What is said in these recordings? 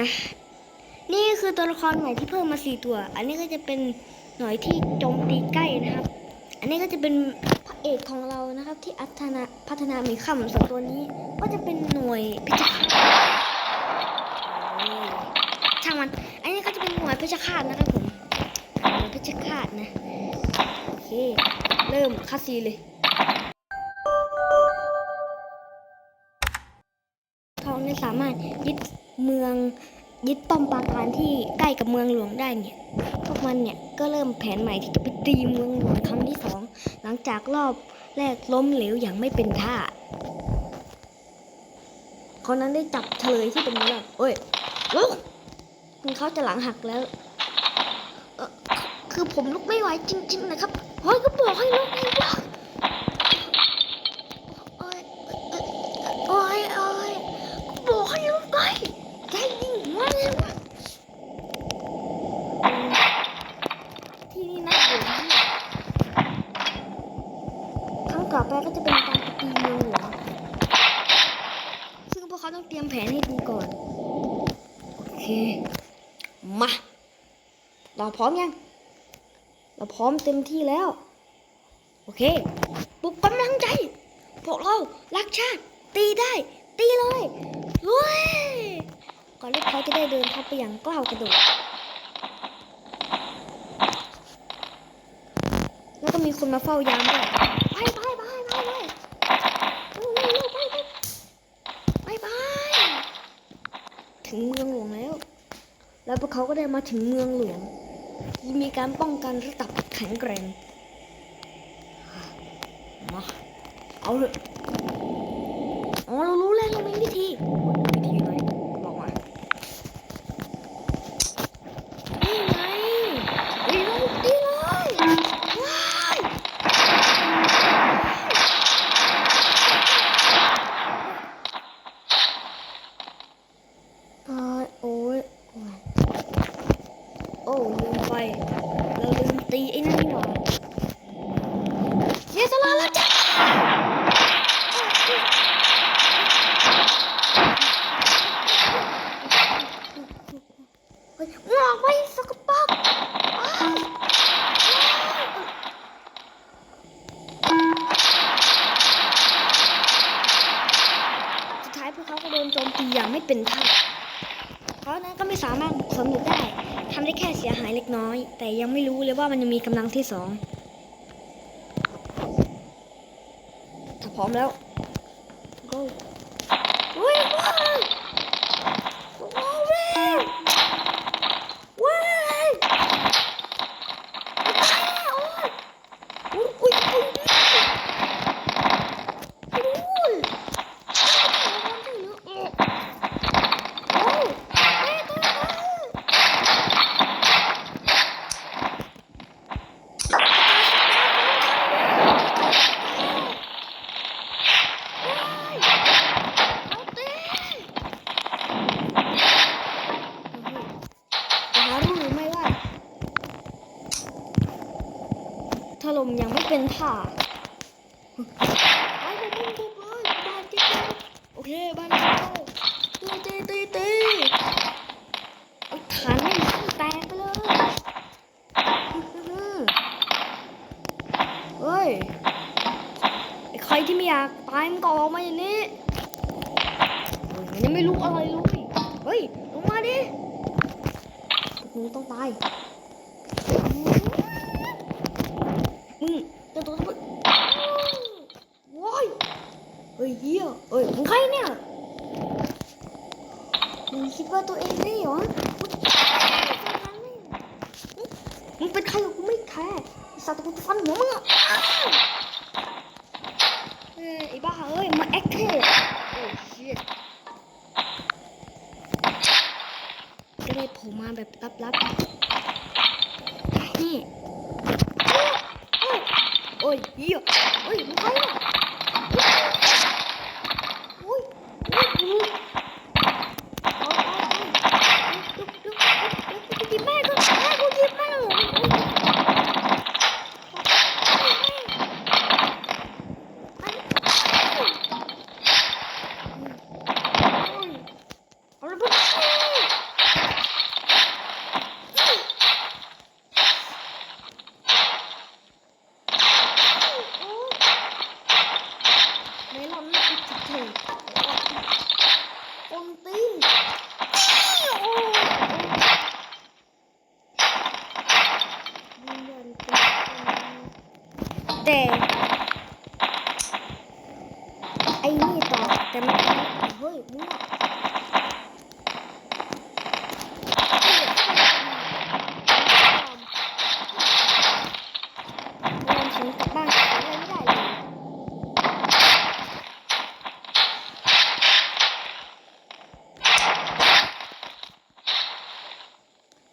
นะนี่คือตัวละครใหม่ที่เพิ่มมาสี่ตัว อันนี้ก็จะเป็นหน่วยที่โจมตีใกล้นะครับ อันนี้ก็จะเป็นพระเอกของเรานะครับ ที่อัฒนาพัฒนามีคำส่วนตัวนี้ ก็จะเป็นหน่วยพชฌฆาตโอ้ยช่างมัน อันนี้ก็จะเป็นหน่วยเพชฌฆาตนะครับผมหน่วยเพชฌฆาตนะ โอเค เริ่มคาซีเลย ทองเนี่ยสามารถยึดเมืองยึดป้อมปราการที่ใกล้กับเมืองหลวงได้เนี่ย พวกมันเนี่ยก็เริ่มแผนใหม่ที่จะไปตีเมืองหลวงครั้งที่สองหลังจากรอบแรกล้มเหลวอย่างไม่เป็นท่าคนนั้นได้จับเฉลยที่ตรงนี้แล้วเอ้ยลุกคุณเขาจะหลังหักแล้วเออคือผมลุกไม่ไหวจริง ๆ นะครับเฮ้ยก็บอกให้ลุกให้ลุกโอ้ยโอ้ยโอ้ยก็บอกให้ลุกไงใจนิ่งว่าไงวะ ที่นี่น่าเบื่อมากครั้งต่อไปก็จะเป็นการตีเมืองหลวงซึ่งพวกเขาต้องเตรียมแผนให้ดีก่อน โอ เค มา เราพร้อมยัง เราพร้อมเต็มที่แล้ว โอเคปลุกกำลังใจ พวกเรารักชาติ ตีได้ ตีเลยเว้ยก่อนที่เขาจะได้เดินทับไปอย่างก้าวกระโดด แล้วก็มีคนมาเฝ้ายามด้วยไปไปไปไปไปเร็วๆไปไปไปไปถึ งเมืองหลวงแล้ว แล้วพวกเขาก็ได้มาถึงเมืองหลวงที่มีการป้องกันระดับแข็งแกร่งมาเอาเลยอ๋อเรารู้แล้วเรามีวิธีวิธีอะไรบอกมานี่ไงดีเลยดีเลยว้ายโอ้ยโอ้ยโอ้ยโอ้ลืมไป เราลืม ตีไอ้นั่นนี่หว่าเสียสละแล้วจ้ะเฮ้ยมึงอกไปสกปรกอ้าวสุดท้ายพวกเขาก็โดนโจมตีอย่างไม่เป็นท่า เพราะนั้นก็ไม่สามารถบุกสำเร็จได้ทำได้แค่เสียหายเล็กน้อย แต่ยังไม่รู้เลยว่ามันยังมีกำลังที่สองถ้าพร้อมแล้ว go เฮ้ยว้าวว้าวเว้ยเว้ยตายแล้วโอ้ยอุ้ยอุ้ยอุ้ยโอ้ยแม่ตายเอาเต้แต่หารู้หรือไม่ว่า ถล่มยังไม่เป็นท่าไอ้ผมมึงบุกเลยบ้านจิ๊กโอเคบ้านเราตีตีตีตีเอาฐานให้มันแตกไปเลยเฮ้ยใครที่ไม่อยากตายมันก็ออกมาอย่างนี้ยมันยังไม่รู้อะไรเลยเฮ้ยลงมาดิมึงต้องตายมึงจะตัวตัวว้ายเฮ้ย เฮียเฮ้ยมึงใครเนี่ยมึงคิดว่าตัวเองได้เหรอมึงเป็นใครกูไม่แคร์สัตว์กูจะฟันหัวมึงอะอ้าวเฮ้ยไอ้บ้าเอ้ยมาแอคเทสโอ้ชิตก็ได้ผล่มาแบบลับๆนี่โอ้ยโอ้ยเหี้ยโอ้ยมึงใครเนี่ยโอ้ยโอ้ยโอ้ยเอาเอาเอาเดี๋ยวเดี๋ยวเดี๋ยวเดี๋ยวกูหยิบแม่ก่อนแม่กูหยิบแม่เลยเอาเลยพวกนี้ แต่ไอ้นี่ต่อแต่มันเฮ้ยมั่ว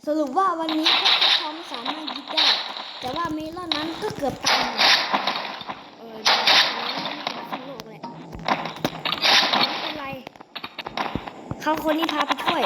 สรุปว่าวันนี้พวกเขาไม่สามารถยึดได้ แต่ว่าเมลอนนั้นก็เกือบตายเออเดี๋ยวสนุกแหละไม่ เขาคนนี้พาไปช่วย